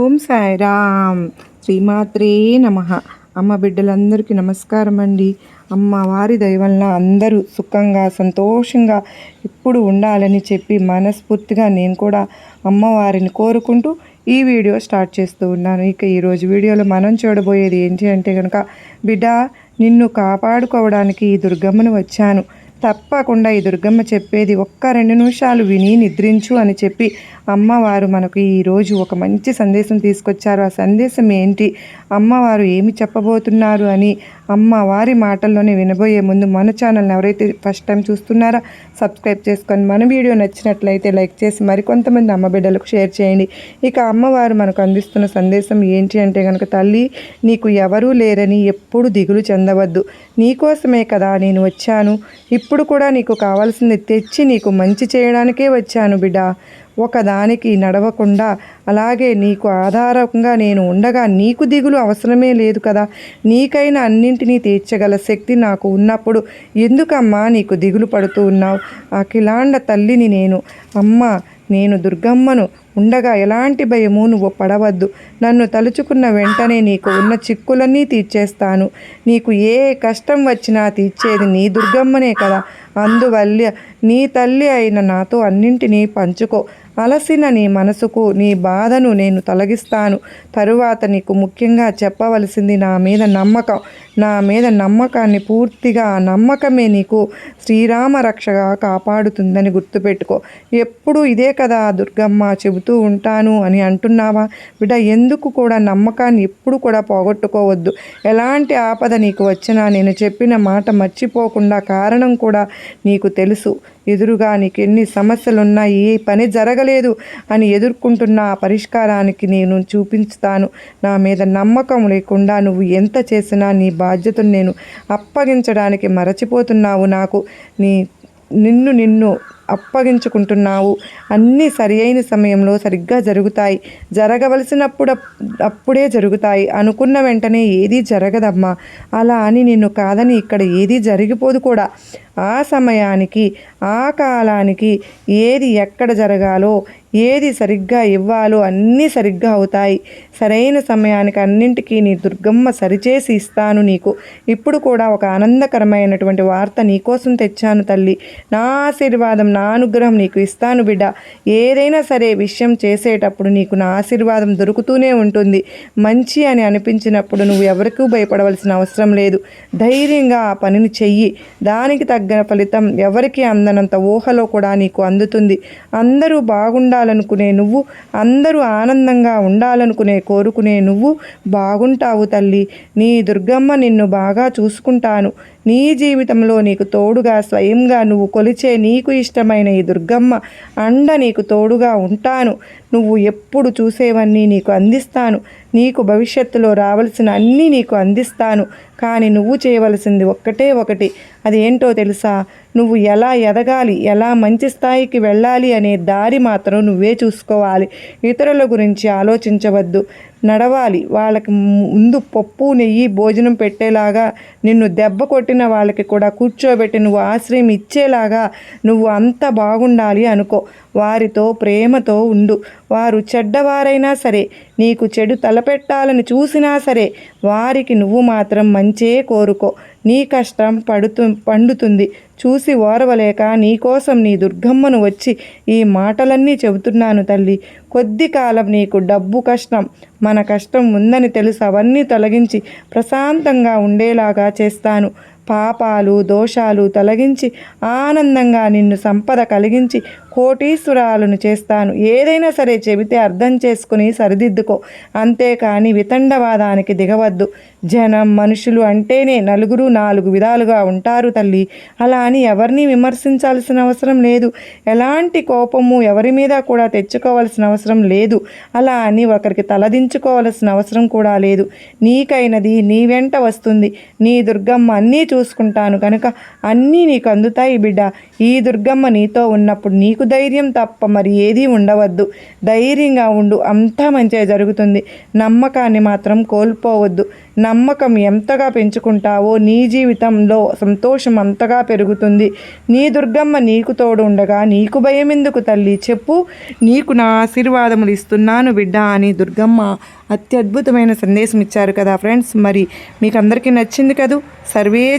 ఓం సాయిరామ్. శ్రీమాత్రే నమ. అమ్మ బిడ్డలందరికీ నమస్కారం అండి అమ్మ వారి దయవలన అందరూ సుఖంగా సంతోషంగా ఇప్పుడు ఉండాలని చెప్పి మనస్ఫూర్తిగా నేను కూడా అమ్మవారిని కోరుకుంటూ ఈ వీడియో స్టార్ట్ చేస్తూ ఉన్నాను. ఇక ఈరోజు వీడియోలో మనం చూడబోయేది ఏంటి అంటే కనుక బిడ్డ నిన్ను కాపాడుకోవడానికి ఈ దుర్గమ్మను వచ్చాను. తప్పకుండా ఈ దుర్గమ్మ చెప్పేది ఒక్క రెండు నిమిషాలు విని నిద్రించు అని చెప్పి అమ్మవారు మనకు ఈరోజు ఒక మంచి సందేశం తీసుకొచ్చారు. ఆ సందేశం ఏంటి? అమ్మవారు ఏమి చెప్పబోతున్నారు అని అమ్మవారి మాటల్లోనే వినబోయే ముందు మన ఛానల్ని ఎవరైతే ఫస్ట్ టైం చూస్తున్నారో సబ్స్క్రైబ్ చేసుకొని మన వీడియో నచ్చినట్లయితే లైక్ చేసి మరికొంతమంది అమ్మ బిడ్డలకు షేర్ చేయండి. ఇక అమ్మవారు మనకు అందిస్తున్న సందేశం ఏంటి అంటే కనుక తల్లి నీకు ఎవరూ లేరని ఎప్పుడు దిగులు చెందవద్దు. నీకోసమే కదా నేను వచ్చాను. ఇప్పుడు కూడా నీకు కావాల్సింది తెచ్చి నీకు మంచి చేయడానికే వచ్చాను బిడ్డ. ఒకదానికి నడవకుండా అలాగే నీకు ఆధారంగా నేను ఉండగా నీకు దిగులు అవసరమే లేదు కదా. నీకైనా అన్నింటినీ తీర్చగల శక్తి నాకు ఉన్నప్పుడు ఎందుకమ్మా నీకు దిగులు పడుతూ ఉన్నావు? అఖిలాండ తల్లిని నేను. అమ్మ నేను దుర్గమ్మను. ఉండగా ఎలాంటి భయము నువ్వు పడవద్దు. నన్ను తలుచుకున్న వెంటనే నీకు ఉన్న చిక్కులన్నీ తీర్చేస్తాను. నీకు ఏ కష్టం వచ్చినా తీర్చేది నీ దుర్గమ్మనే కదా. అందువల్ల నీ తల్లి అయిన నాతో అన్నింటినీ పంచుకో. అలసిన నీ మనసుకు నీ బాధను నేను తొలగిస్తాను. తరువాత నీకు ముఖ్యంగా చెప్పవలసింది నా మీద నమ్మకం. నా మీద నమ్మకాన్ని పూర్తిగా ఆ నమ్మకమే నీకు శ్రీరామ రక్షగా కాపాడుతుందని గుర్తుపెట్టుకో. ఎప్పుడు ఇదే కదా దుర్గమ్మ చెబుతూ ఉంటాను అని అంటున్నావా? బిడ్డ ఎందుకు కూడా నమ్మకాన్ని ఎప్పుడు కూడా పోగొట్టుకోవద్దు. ఎలాంటి ఆపద నీకు వచ్చినా నేను చెప్పిన మాట మర్చిపోకుండా కారణం కూడా నీకు తెలుసు. ఎదురుగా నీకు ఎన్ని సమస్యలున్నా ఏ పని జరగలేదు అని ఎదుర్కొంటున్న ఆ పరిష్కారానికి నేను చూపించుతాను. నా మీద నమ్మకం లేకుండా నువ్వు ఎంత చేసినా నీ బాధ్యతను నేను అప్పగించడానికి మరచిపోతున్నావు నాకు. నీ నిన్ను నిన్ను అప్పగించుకుంటున్నావు. అన్నీ సరి అయిన సమయంలో సరిగ్గా జరుగుతాయి. జరగవలసినప్పుడు అప్పుడే జరుగుతాయి. అనుకున్న వెంటనే ఏదీ జరగదమ్మా. అలా అని నిన్ను కాదని ఇక్కడ ఏదీ జరిగిపోదు కూడా. ఆ సమయానికి ఆ కాలానికి ఏది ఎక్కడ జరగాలో ఏది సరిగ్గా ఇవ్వాలో అన్నీ సరిగ్గా అవుతాయి. సరైన సమయానికి అన్నింటికీ నీ దుర్గమ్మ సరిచేసి ఇస్తాను నీకు. ఇప్పుడు కూడా ఒక ఆనందకరమైనటువంటి వార్త నీకోసం తెచ్చాను తల్లి. నా ఆశీర్వాదం నా అనుగ్రహం నీకు ఇస్తాను బిడ్డ. ఏదైనా సరే విషయం చేసేటప్పుడు నీకు నా ఆశీర్వాదం దొరుకుతూనే ఉంటుంది. మంచి అని అనిపించినప్పుడు నువ్వు ఎవరికీ భయపడవలసిన అవసరం లేదు. ధైర్యంగా ఆ పనిని చెయ్యి. దానికి తగ్గ ఫలితం ఎవరికి అందనంత ఊహలో కూడా నీకు అందుతుంది. అందరూ బాగుండాలనుకునే నువ్వు అందరూ ఆనందంగా ఉండాలనుకునే కోరుకునే నువ్వు బాగుంటావు తల్లి. నీ దుర్గమ్మ నిన్ను బాగా చూసుకుంటాను. నీ జీవితంలో నీకు తోడుగా స్వయంగా నువ్వు కొలిచే నీకు ఇష్టమైన ఈ దుర్గమ్మ అండ నీకు తోడుగా ఉంటాను. నువ్వు ఎప్పుడు చూసేవన్నీ నీకు అందిస్తాను. నీకు భవిష్యత్తులో రావలసిన అన్నీ నీకు అందిస్తాను. కానీ నువ్వు చేయవలసింది ఒక్కటే ఒకటి. అదేంటో తెలుసా? నువ్వు ఎలా ఎదగాలి ఎలా మంచి స్థాయికి వెళ్ళాలి అనే దారి మాత్రం నువ్వే చూసుకోవాలి. ఇతరుల గురించి ఆలోచించవద్దు. నడవాలి. వాళ్ళకి ముందు పప్పు నెయ్యి భోజనం పెట్టేలాగా నిన్ను దెబ్బ కొట్టిన వాళ్ళకి కూడా కూర్చోబెట్టి నువ్వు ఆశ్రయం ఇచ్చేలాగా నువ్వు అంత బాగుండాలి అనుకో. వారితో ప్రేమతో ఉండు. వారు చెడ్డవారైనా సరే నీకు చెడు తలపెట్టాలని చూసినా సరే వారికి నువ్వు మాత్రం మంచే కోరుకో. నీ కష్టం పడుతు పండుతుంది. చూసి ఓరవలేక నీకోసం నీ దుర్గమ్మను వచ్చి ఈ మాటలన్నీ చెబుతున్నాను తల్లి. కొద్ది కాలం నీకు డబ్బు కష్టం. మన కష్టం ఉందని తెలుసు. అవన్నీ తొలగించి ప్రశాంతంగా ఉండేలాగా చేస్తాను. పాపాలు దోషాలు తొలగించి ఆనందంగా నిన్ను సంపద కలిగించి కోటీశ్వరాలను చేస్తాను. ఏదైనా సరే చెబితే అర్థం చేసుకుని సరిదిద్దుకో. అంతేకాని వితండవాదానికి దిగవద్దు. జనం మనుషులు అంటేనే నలుగురు నాలుగు విధాలుగా ఉంటారు తల్లి. అలా అని ఎవరిని విమర్శించాల్సిన అవసరం లేదు. ఎలాంటి కోపము ఎవరి మీద కూడా తెచ్చుకోవాల్సిన అవసరం లేదు. అలా అని ఒకరికి తలదించుకోవాల్సిన అవసరం కూడా లేదు. నీకైనది నీ వెంట వస్తుంది. నీ దుర్గమ్మ అన్నీ చూ చూసుకుంటాను కనుక అన్నీ నీకు అందుతాయి బిడ్డ. ఈ దుర్గమ్మ నీతో ఉన్నప్పుడు నీకు ధైర్యం తప్ప మరి ఏదీ ఉండవద్దు. ధైర్యంగా ఉండు అంతా మంచిగా జరుగుతుంది. నమ్మకాన్ని మాత్రం కోల్పోవద్దు. నమ్మకం ఎంతగా పెంచుకుంటావో నీ జీవితంలో సంతోషం అంతగా పెరుగుతుంది. నీ దుర్గమ్మ నీకు తోడు ఉండగా నీకు భయం ఎందుకు తల్లి? చెప్పు. నీకు నా ఆశీర్వాదములు ఇస్తున్నాను బిడ్డ అని దుర్గమ్మ అత్యద్భుతమైన సందేశం ఇచ్చారు కదా ఫ్రెండ్స్. మరి మీకు అందరికీ నచ్చింది కదూ? సర్వే